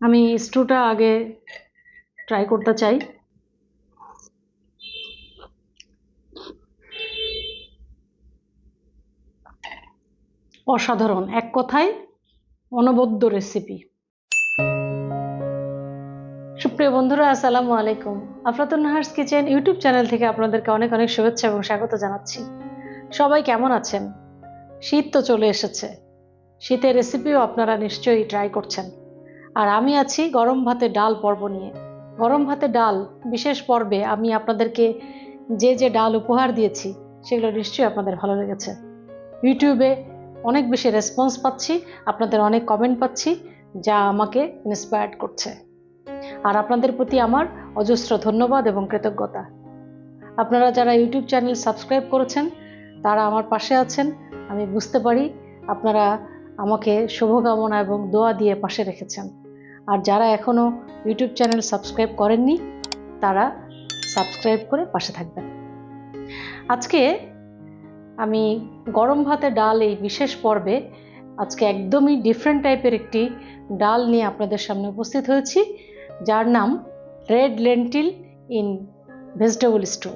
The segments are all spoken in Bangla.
আমি স্টুটা আগে ট্রাই করতে চাই। অসাধারণ, এক কথায় অনবদ্য রেসিপি সুপ্রিয় বন্ধুরা, আসসালামু আলাইকুম। Afratun Nahar's kitchen YouTube channel থেকে আপনাদেরকে অনেক অনেক শুভেচ্ছা এবং স্বাগত জানাচ্ছি। সবাই কেমন আছেন? শীত তো চলে এসেছে। শীতের রেসিপিও আপনারা নিশ্চয়ই ট্রাই করছেন। আর আমি আছি গরম ভাতে ডাল পর্ব নিয়ে। গরম ভাতে ডাল, বিশেষ পর্বে আমি আপনাদেরকে যে যে ডাল উপহার দিয়েছি, সেগুলো নিশ্চয়ই আপনাদের ভালো লেগেছে। ইউটিউবে অনেক বেশি রেসপন্স পাচ্ছি, আপনাদের অনেক কমেন্ট পাচ্ছি, যা আমাকে ইন্সপায়ার্ড করছে। আর আপনাদের প্রতি আমার অজস্র ধন্যবাদ এবং কৃতজ্ঞতা। আপনারা যারা ইউটিউব চ্যানেল সাবস্ক্রাইব করেছেন, তারা আমার পাশে আছেন। আমি বুঝতে পারি আপনারা আমাকে শুভকামনা এবং দোয়া দিয়ে পাশে রেখেছেন। আর যারা এখনও ইউটিউব চ্যানেল সাবস্ক্রাইব করেননি, তারা সাবস্ক্রাইব করে পাশে থাকবেন। আজকে আমি গরম ভাতে ডাল এই বিশেষ পর্বে আজকে একদমই ডিফারেন্ট টাইপের একটি ডাল নিয়ে আপনাদের সামনে উপস্থিত হয়েছি, যার নাম red lentil in vegetable stew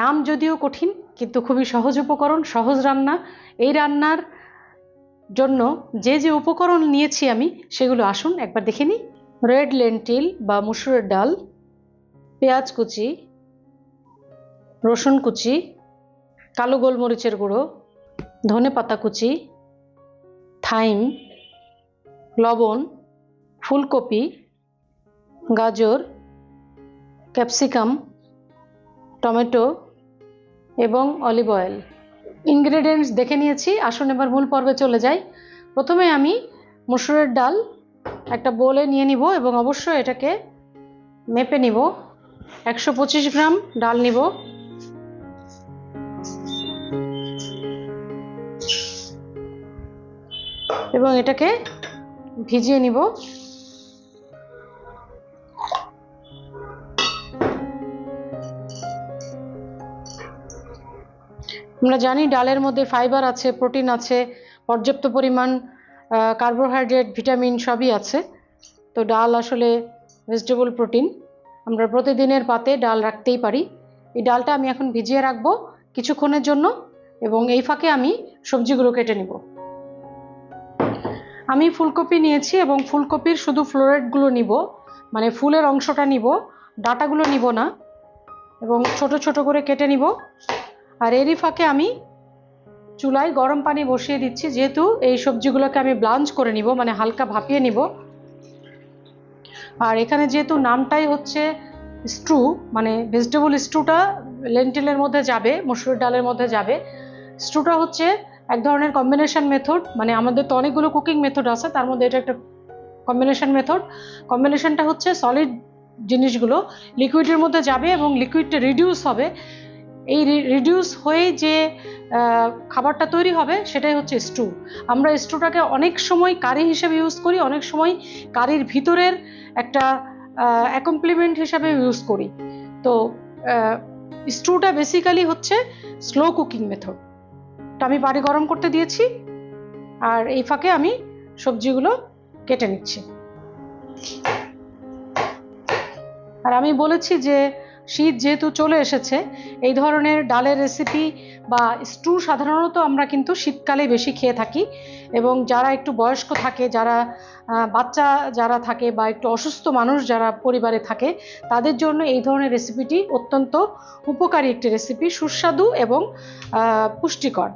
নাম যদিও কঠিন, কিন্তু খুবই সহজ উপকরণ, সহজ রান্না। এই রান্নার জন্য যে যে উপকরণ নিয়েছি আমি, সেগুলো আসুন একবার দেখে নিই। রেড লেন্টিল বা মুসুরের ডাল, পেঁয়াজ কুচি, রসুন কুচি, কালো গোলমরিচের গুঁড়ো, ধনে পাতা কুচি থাইম লবণ, ফুলকপি, গাজর ক্যাপসিকাম টমেটো এবং অলিভ অয়েল ইনগ্রেডিয়েন্টস দেখে নিয়েছি। আসুন এবার মূল পর্বে চলে যাই। প্রথমে আমি মসুরের ডাল একটা বোলে নিয়ে নিব এবং অবশ্যই এটাকে মেপে নিব। একশো পঁচিশ গ্রাম ডাল নিব। এবং এটাকে ভিজিয়ে নিব। আমরা জানি ডালের মধ্যে ফাইবার আছে প্রোটিন আছে, পর্যাপ্ত পরিমাণ কার্বোহাইড্রেট ভিটামিন সবই আছে। তো ডাল আসলে ভেজিটেবল প্রোটিন আমরা প্রতিদিনের পাতে ডাল রাখতেই পারি। এই ডালটা আমি এখন ভিজিয়ে রাখব কিছুক্ষণের জন্য এবং এই ফাঁকে আমি সবজিগুলো কেটে নিব। আমি ফুলকপি নিয়েছি এবং ফুলকপির শুধু ফ্লোরেটগুলো নিব মানে ফুলের অংশটা নিব, ডাটাগুলো নিব না। এবং ছোট ছোট করে কেটে নিব। আর এরই ফাঁকে আমি চুলায় গরম পানি বসিয়ে দিচ্ছি, যেহেতু এই সবজিগুলোকে আমি ব্লাঞ্চ করে নিব মানে হালকা ভাপিয়ে নিব। আর এখানে যেহেতু নামটাই হচ্ছে স্ট্রু মানে ভেজিটেবল স্ট্রুটা লেন্টিলের মধ্যে যাবে, মসুর ডালের মধ্যে যাবে। স্ট্রুটা হচ্ছে এক ধরনের কম্বিনেশন মেথড মানে আমাদের তো অনেকগুলো কুকিং মেথড আছে, তার মধ্যে এটা একটা কম্বিনেশন মেথড কম্বিনেশনটা হচ্ছে সলিড জিনিসগুলো লিকুইডের মধ্যে যাবে এবং লিকুইডটা রিডিউস হবে। এই রিডিউস হয়ে যে খাবারটা তৈরি হবে সেটাই হচ্ছে স্টু আমরা স্টুটাকে অনেক সময় কারি হিসেবে ইউজ করি, অনেক সময় কারির ভিতরের একটা অ্যাকমপ্লিমেন্ট হিসাবে ইউজ করি। তো স্টুটা বেসিক্যালি হচ্ছে স্লো কুকিং মেথড তো আমি বাড়ি গরম করতে দিয়েছি, আর এই ফাঁকে আমি সবজিগুলো কেটে নিচ্ছি। আর আমি বলেছি যে শীত যেহেতু চলে এসেছে, এই ধরনের ডালের রেসিপি বা স্টু সাধারণত আমরা কিন্তু শীতকালে বেশি খেয়ে থাকি এবং যারা একটু বয়স্ক থাকে, যারা বাচ্চা যারা থাকে বা একটু অসুস্থ মানুষ যারা পরিবারে থাকে, তাদের জন্য এই ধরনের রেসিপিটি অত্যন্ত উপকারী একটি রেসিপি সুস্বাদু এবং পুষ্টিকর।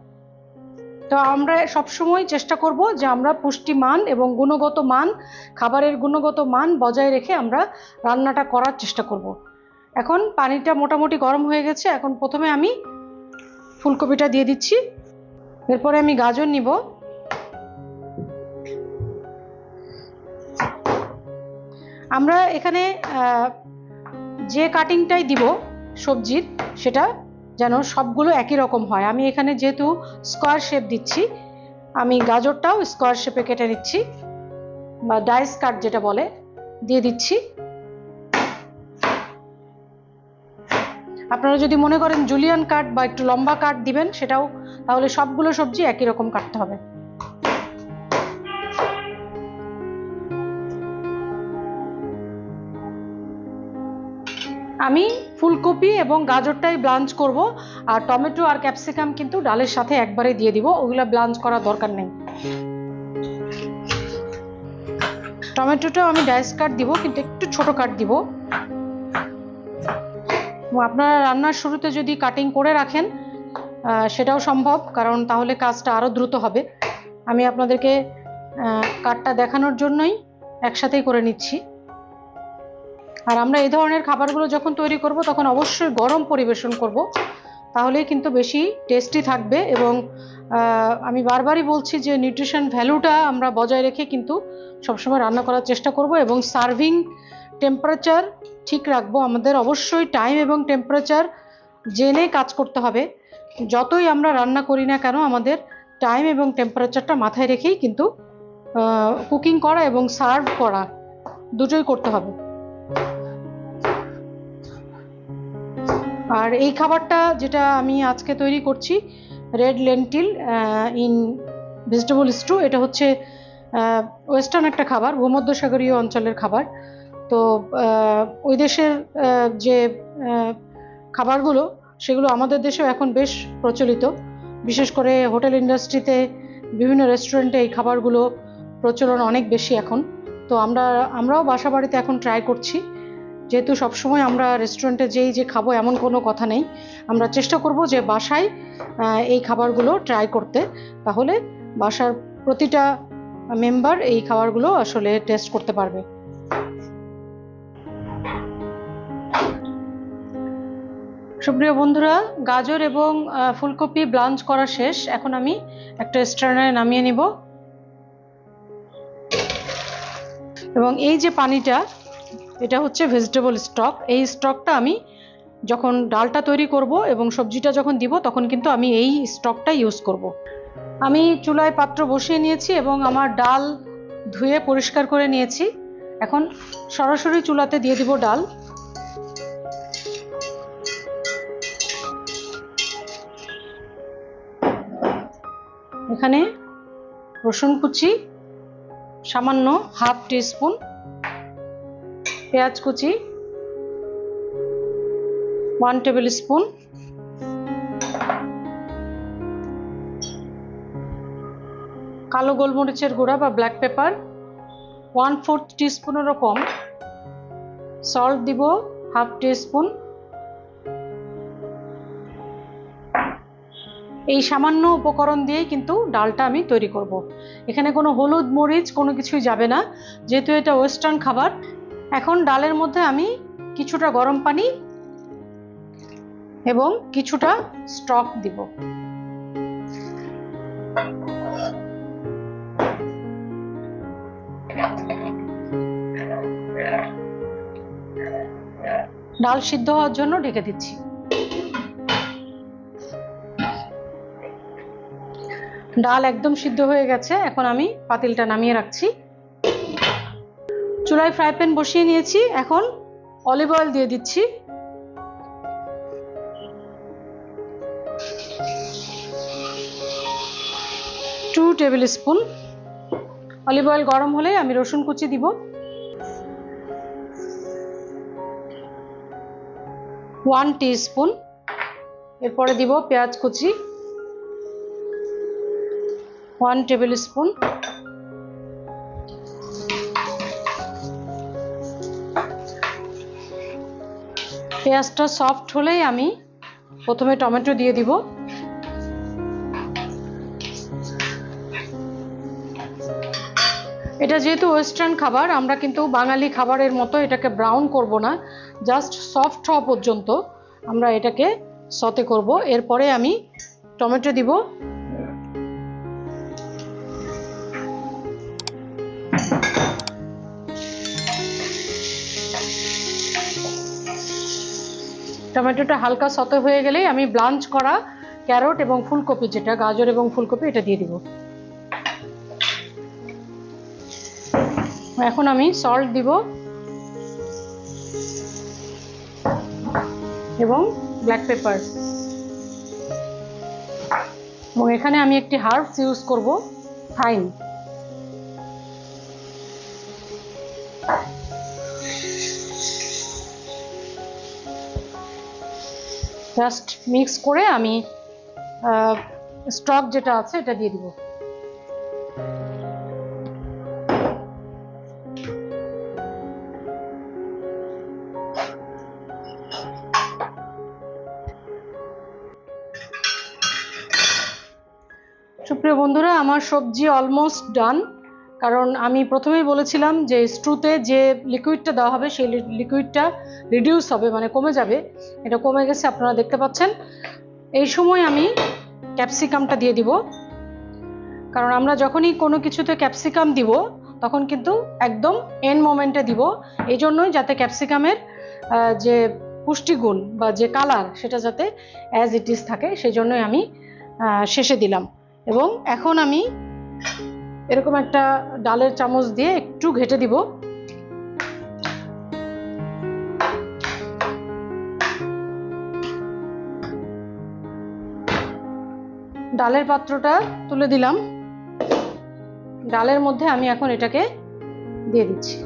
তো আমরা সবসময় চেষ্টা করব যে আমরা পুষ্টিমান এবং গুণগত মান, খাবারের গুণগত মান বজায় রেখে আমরা রান্নাটা করার চেষ্টা করব। এখন পানিটা মোটামুটি গরম হয়ে গেছে। এখন প্রথমে আমি ফুলকপিটা দিয়ে দিচ্ছি। এরপরে আমি গাজর নিব। আমরা এখানে যে কাটিংটাই দিব সবজির, সেটা যেন সবগুলো একই রকম হয়। আমি এখানে যেহেতু স্কোয়ার শেপ দিচ্ছি, আমি গাজরটাও স্কোয়ার শেপে কেটে নিচ্ছি, বা ডাইস কাট যেটা বলে, দিয়ে দিচ্ছি। আপনারা যদি মনে করেন জুলিয়ান কাট বা একটু লম্বা কাট দিবেন সেটাও, তাহলে সবগুলো সবজি একই রকম কাটতে হবে। আমি ফুলকপি এবং গাজরটাই ব্লাঞ্চ করব, আর টমেটো আর ক্যাপসিকাম কিন্তু ডালের সাথে একবারে দিয়ে দিব, ওগুলো ব্লাঞ্চ করার দরকার নেই। টমেটোটাও আমি ডাইস কাট দিব, কিন্তু একটু ছোট কাট দিব। আপনারা রান্নার শুরুতে যদি কাটিং করে রাখেন সেটাও সম্ভব, কারণ তাহলে কাজটা আরও দ্রুত হবে। আমি আপনাদেরকে কাটটা দেখানোর জন্যই একসাথেই করে নিচ্ছি। আর আমরা এই ধরনের খাবারগুলো যখন তৈরি করব, তখন অবশ্যই গরম পরিবেশন করব। তাহলেই কিন্তু বেশি টেস্টি থাকবে এবং আমি বারবারই বলছি যে নিউট্রিশন ভ্যালুটা আমরা বজায় রেখে কিন্তু সবসময় রান্না করার চেষ্টা করব এবং সার্ভিং টেম্পারেচার ঠিক রাখব। আমাদের অবশ্যই টাইম এবং টেম্পারেচার জেনে কাজ করতে হবে। যতই আমরা রান্না করি না কেন, আমাদের টাইম এবং টেম্পারেচারটা মাথায় রেখেই কিন্তু কুকিং করা এবং সার্ভ করা দুটোই করতে হবে। আর এই খাবারটা যেটা আমি আজকে তৈরি করছি red lentil in vegetable stew এটা হচ্ছে ওয়েস্টার্ন একটা খাবার, ভূমধ্যসাগরীয় অঞ্চলের খাবার। তো ওই দেশের যে খাবারগুলো, সেগুলো আমাদের দেশেও এখন বেশ প্রচলিত। বিশেষ করে হোটেল ইন্ডাস্ট্রিতে বিভিন্ন রেস্টুরেন্টে এই খাবারগুলো প্রচলন অনেক বেশি এখন। তো আমরা, আমরাও বাসা বাড়িতে এখন ট্রাই করছি। যেহেতু সবসময় আমরা রেস্টুরেন্টে যেই যে খাব এমন কোনো কথা নেই। আমরা চেষ্টা করব যে বাসায় এই খাবারগুলো ট্রাই করতে। তাহলে বাসার প্রতিটা মেম্বার এই খাবারগুলো আসলে টেস্ট করতে পারবে। সুপ্রিয় বন্ধুরা, গাজর এবং ফুলকপি ব্লাঞ্চ করা শেষ। এখন আমি একটা স্ট্রেনারে নামিয়ে নিব। এবং এই যে পানিটা, এটা হচ্ছে ভেজিটেবল স্টক এই স্টকটা আমি যখন ডালটা তৈরি করব এবং সবজিটা যখন দিব, তখন কিন্তু আমি এই স্টকটা ইউজ করব। আমি চুলায় পাত্র বসিয়ে নিয়েছি এবং আমার ডাল ধুয়ে পরিষ্কার করে নিয়েছি। এখন সরাসরি চুলাতে দিয়ে দিব ডাল। এখানে রসুন কুচি, সামান্য হাফ টিস্পুন, পেঁয়াজ কুচি, ওয়ান টেবিল স্পুন, কালো গোলমরিচের গুঁড়া বা ব্ল্যাক পেপার, ওয়ান ফোর্থ টিস্পুনেরও কম। সল্ট দিব হাফ টিস্পুন। এই সামান্য উপকরণ দিয়েই কিন্তু ডালটা আমি তৈরি করব। এখানে কোনো হলুদ, মরিচ কোনো কিছুই যাবে না। যেহেতু এটা ওয়েস্টার্ন খাবার, এখন ডালের মধ্যে আমি কিছুটা গরম পানি এবং কিছুটা স্টক দিব। ডাল সিদ্ধ হওয়ার জন্য ঢেকে দিচ্ছি। ডাল একদম সিদ্ধ হয়ে গেছে। এখন আমি পাতিলটা নামিয়ে রাখছি। চুলায় ফ্রাই প্যান বসিয়ে নিয়েছি। এখন অলিভ অয়েল দিয়ে দিচ্ছি। Two tablespoon. অলিভ অয়েল গরম হলে আমি রসুন কুচি দিব। One spoon. এরপরে দিব পেঁয়াজ কুচি। One tablespoon. পেঁয়াজটা সফট হলেই আমি প্রথমে টমেটো দিয়ে দিব। এটা যেহেতু ওয়েস্টার্ন খাবার, আমরা কিন্তু বাঙালি খাবারের মতো এটাকে ব্রাউন করব না, জাস্ট সফট হওয়া পর্যন্ত আমরা এটাকে সতে করব। এরপরে আমি টমেটো দিব। টমেটোটা হালকা সতে হয়ে গেলেই আমি ব্লাঞ্চ করা ক্যারট এবং ফুলকপি যেটা, গাজর এবং ফুলকপি, এটা দিয়ে দিব। এখন আমি সল্ট দিব এবং ব্ল্যাক পেপার এবং এখানে আমি একটি হার্বস ইউজ করব থাইম জাস্ট মিক্স করে আমি স্টক যেটা আছে এটা দিয়ে দিব। সুপ্রিয় বন্ধুরা, আমার সবজি অলমোস্ট ডান কারণ আমি প্রথমেই বলেছিলাম যে স্ট্রুতে যে লিকুইডটা দেওয়া হবে, সেই লিকুইডটা রিডিউস হবে মানে কমে যাবে। এটা কমে গেছে, আপনারা দেখতে পাচ্ছেন। এই সময় আমি ক্যাপসিকামটা দিয়ে দিব। কারণ আমরা যখনই কোনো কিছুতে ক্যাপসিকাম দিব, তখন কিন্তু একদম এন মোমেন্টে দিব। এই জন্যই যাতে ক্যাপসিকামের যে পুষ্টিগুণ বা যে কালার সেটা যাতে অ্যাজ ইট ইজ থাকে, সেই জন্যই আমি শেষে দিলাম। এবং এখন আমি এরকম একটা ডালের চামচ দিয়ে একটু ঘেটে দিব। ডালের পাত্রটা তুলে দিলাম। ডালের মধ্যে আমি এখন এটাকে দিয়ে দিচ্ছি।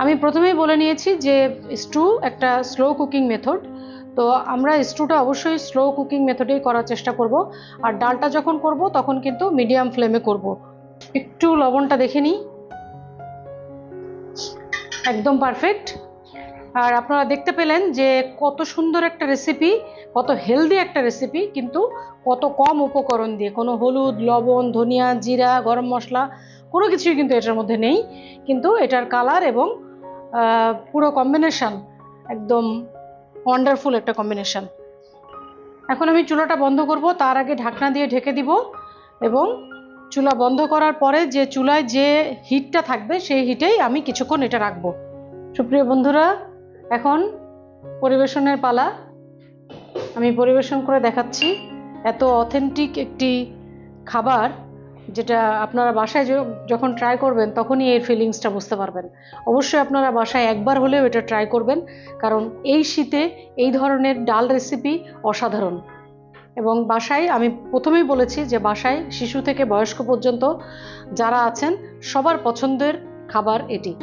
আমি প্রথমেই বলে নিয়েছি যে স্টু একটা স্লো কুকিং মেথড তো আমরা স্টুটা অবশ্যই স্লো কুকিং মেথডেই করার চেষ্টা করব। আর ডালটা যখন করব, তখন কিন্তু মিডিয়াম ফ্লেমে করব। একটু লবণটা দেখে নিই। একদম পারফেক্ট আর আপনারা দেখতে পেলেন যে কত সুন্দর একটা রেসিপি কত হেলদি একটা রেসিপি কিন্তু কত কম উপকরণ দিয়ে, কোনো হলুদ, লবণ, ধনিয়া, জিরা, গরম মশলা, কোনো কিছুই কিন্তু এটার মধ্যে নেই। কিন্তু এটার কালার এবং পুরো কম্বিনেশান একদম ওয়ান্ডারফুল একটা কম্বিনেশন এখন আমি চুলাটা বন্ধ করব, তার আগে ঢাকনা দিয়ে ঢেকে দিব এবং চুলা বন্ধ করার পরে যে চুলায় যে হিটটা থাকবে, সেই হিটেই আমি কিছুক্ষণ এটা রাখব। সুপ্রিয় বন্ধুরা, এখন পরিবেশনের পালা। আমি পরিবেশন করে দেখাচ্ছি। এত অথেন্টিক একটি খাবার যেটা আপনারা বাসায় যখন ট্রাই করবেন, তখনই এই ফিলিংসটা বুঝতে পারবেন। অবশ্যই আপনারা বাসায় একবার হলেও এটা ট্রাই করবেন, কারণ এই শীতে এই ধরনের ডাল রেসিপি অসাধারণ। এবং বাসায় আমি প্রথমেই বলেছি যে বাসায় শিশু থেকে বয়স্ক পর্যন্ত যারা আছেন, সবার পছন্দের খাবার এটি।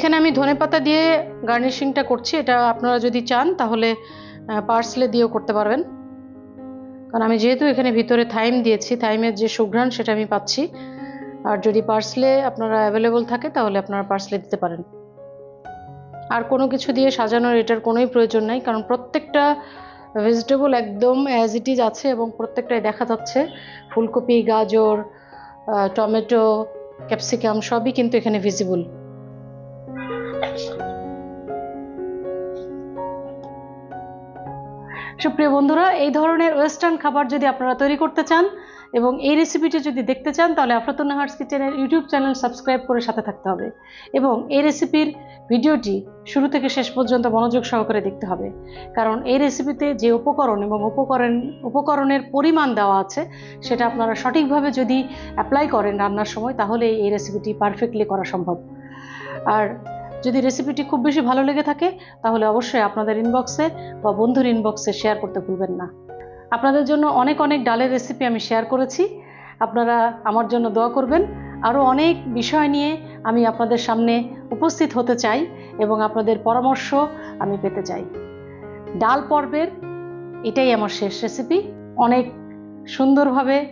এখানে আমি ধনেপাতা দিয়ে গার্নিশিংটা করছি, এটা আপনারা যদি চান তাহলে পার্সলে দিয়েও করতে পারবেন। কারণ আমি যেহেতু এখানে ভিতরে থাইম দিয়েছি থাইমের যে সুঘ্রাণ সেটা আমি পাচ্ছি। আর যদি পার্সলে আপনারা অ্যাভেলেবল থাকে তাহলে আপনারা পার্সলে দিতে পারেন। আর কোনো কিছু দিয়ে সাজানোর এটার কোনোই প্রয়োজন নাই, কারণ প্রত্যেকটা ভেজিটেবল একদম অ্যাজ ইট ইজ আছে এবং প্রত্যেকটাই দেখা যাচ্ছে। ফুলকপি, গাজর টমেটো ক্যাপসিকাম সবই কিন্তু এখানে ভিজিবল সুপ্রিয় বন্ধুরা, এই ধরনের ওয়েস্টার্ন খাবার যদি আপনারা তৈরি করতে চান এবং এই রেসিপিটি যদি দেখতে চান, তাহলে আফরাতুন নাহার্স কিচেনের ইউটিউব চ্যানেল সাবস্ক্রাইব করে সাথে থাকতে হবে এবং এই রেসিপির ভিডিওটি শুরু থেকে শেষ পর্যন্ত মনোযোগ সহকারে দেখতে হবে। কারণ এই রেসিপিতে যে উপকরণ এবং উপকরণ, উপকরণের পরিমাণ দেওয়া আছে, সেটা আপনারা সঠিকভাবে যদি অ্যাপ্লাই করেন রান্নার সময় তাহলে এই রেসিপিটি পারফেক্টলি করা সম্ভব। আর যদি রেসিপিটি খুব বেশি ভালো লেগে থাকে, তাহলে অবশ্যই আপনাদের ইনবক্সে বা বন্ধুর ইনবক্সে শেয়ার করতে ভুলবেন না। আপনাদের জন্য অনেক অনেক ডালের রেসিপি আমি শেয়ার করেছি। আপনারা আমার জন্য দোয়া করবেন। আরও অনেক বিষয় নিয়ে আমি আপনাদের সামনে উপস্থিত হতে চাই এবং আপনাদের পরামর্শ আমি পেতে চাই। ডাল পর্বের এটাই আমার শেষ রেসিপি অনেক সুন্দরভাবে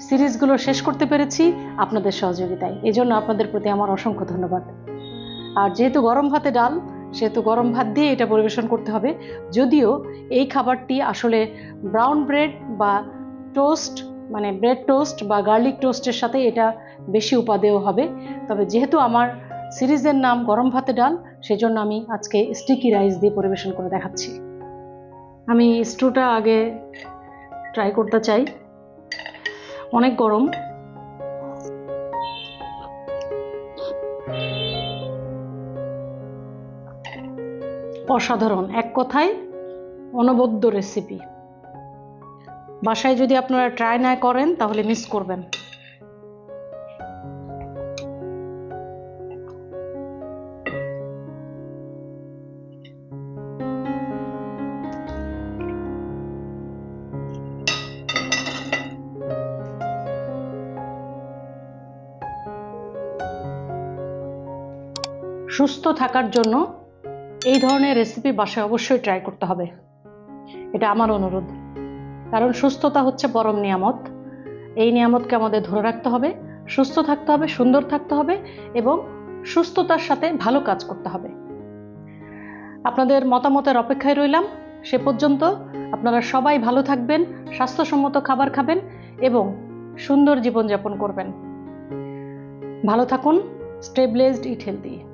সিরিজগুলো শেষ করতে পেরেছি আপনাদের সহযোগিতায়। এই জন্য আপনাদের প্রতি আমার অসংখ্য ধন্যবাদ। আর যেহেতু গরম ভাতে ডাল, সেহেতু গরম ভাত দিয়ে এটা পরিবেশন করতে হবে। যদিও এই খাবারটি আসলে ব্রাউন ব্রেড বা টোস্ট মানে ব্রেড টোস্ট বা গার্লিক টোস্টের সাথে এটা বেশি উপাদেয় হবে। তবে যেহেতু আমার সিরিজের নাম গরম ভাতে ডাল, সেজন্য আমি আজকে স্টিকি রাইস দিয়ে পরিবেশন করে দেখাচ্ছি। আমি স্টুটা আগে ট্রাই করতে চাই। অনেক গরম। অসাধারণ। এক কথায় অনবদ্য রেসিপি বাসায় যদি আপনারা ট্রাই না করেন, তাহলে মিস করবেন। সুস্থ থাকার জন্য এই ধরনের রেসিপি বাসায় অবশ্যই ট্রাই করতে হবে। এটা আমার অনুরোধ। কারণ সুস্থতা হচ্ছে পরম নিয়ামত। এই নিয়ামতকে আমাদের ধরে রাখতে হবে, সুস্থ থাকতে হবে, সুন্দর থাকতে হবে এবং সুস্থতার সাথে ভালো কাজ করতে হবে। আপনাদের মতামতের অপেক্ষায় রইলাম। সে পর্যন্ত আপনারা সবাই ভালো থাকবেন, স্বাস্থ্যসম্মত খাবার খাবেন এবং সুন্দর জীবনযাপন করবেন। ভালো থাকুন স্টেবলেজড ইট হেলদি